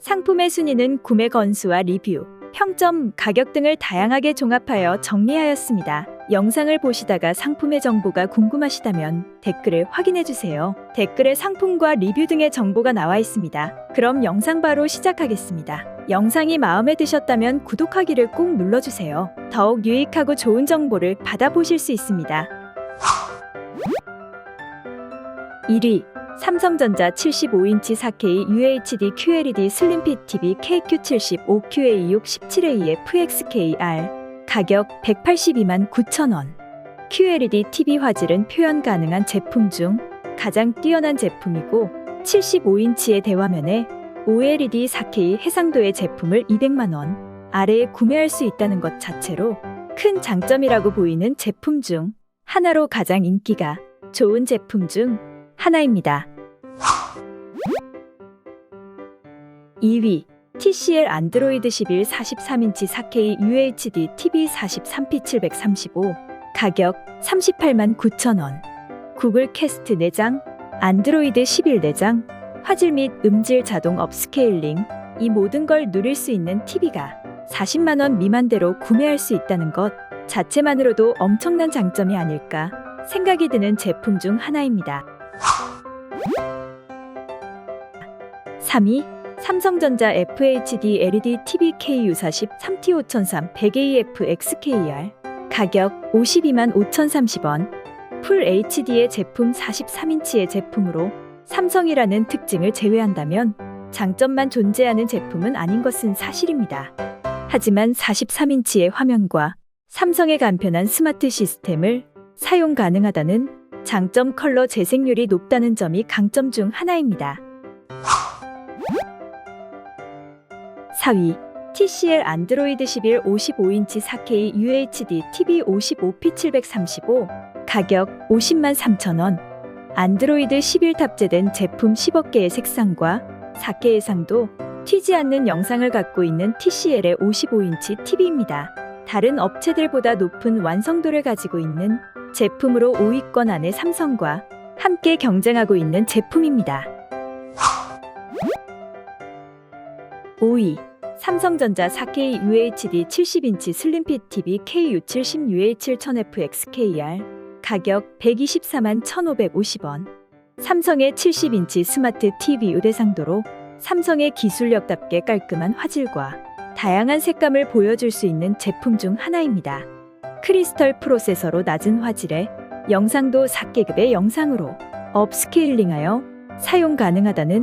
상품의 순위는 구매 건수와 리뷰, 평점, 가격 등을 다양하게 종합하여 정리하였습니다. 영상을 보시다가 상품의 정보가 궁금하시다면 댓글을 확인해 주세요. 댓글에 상품과 리뷰 등의 정보가 나와 있습니다. 그럼 영상 바로 시작하겠습니다. 영상이 마음에 드셨다면 구독하기를 꼭 눌러주세요. 더욱 유익하고 좋은 정보를 받아보실 수 있습니다. 1위 삼성전자 75인치 4K UHD QLED 슬림핏 TV KQ70 5QA6 17AFXKR 가격 182만 9천원 QLED TV 화질은 표현 가능한 제품 중 가장 뛰어난 제품이고 75인치의 대화면에 OLED 4K 해상도의 제품을 200만원 아래에 구매할 수 있다는 것 자체로 큰 장점이라고 보이는 제품 중 하나로 가장 인기가 좋은 제품 중 하나입니다. 2위 TCL 안드로이드 11 43인치 4K UHD TV 43P 735 가격 38만 9천원 구글 캐스트 4장 안드로이드 11 4장 화질 및 음질 자동 업스케일링 이 모든 걸 누릴 수 있는 TV가 40만원 미만대로 구매할 수 있다는 것 자체만으로도 엄청난 장점이 아닐까 생각이 드는 제품 중 하나입니다. 3위 삼성전자 FHD LED TV KU40 3T5003 100AF XKR 가격 52만 5,030원 풀 HD의 제품 43인치의 제품으로 삼성이라는 특징을 제외한다면 장점만 존재하는 제품은 아닌 것은 사실입니다. 하지만 43인치의 화면과 삼성의 간편한 스마트 시스템을 사용 가능하다는 장점 컬러 재생률이 높다는 점이 강점 중 하나입니다. 4위 TCL 안드로이드 11 55인치 4K UHD TV 55P 735 가격 50만 3천원 안드로이드 11 탑재된 제품 10억 개의 색상과 4K 해상도 튀지 않는 영상을 갖고 있는 TCL의 55인치 TV입니다. 다른 업체들보다 높은 완성도를 가지고 있는 제품으로 5위권 안에 삼성과 함께 경쟁하고 있는 제품입니다. 5위 삼성전자 4K UHD 70인치 슬림핏 TV KU70 UH7000FXKR 가격 124만 1,550원 삼성의 70인치 스마트 TV 의대상도로 삼성의 기술력답게 깔끔한 화질과 다양한 색감을 보여줄 수 있는 제품 중 하나입니다. 크리스털 프로세서로 낮은 화질에 영상도 4계급의 영상으로 업스케일링하여 사용 가능하다는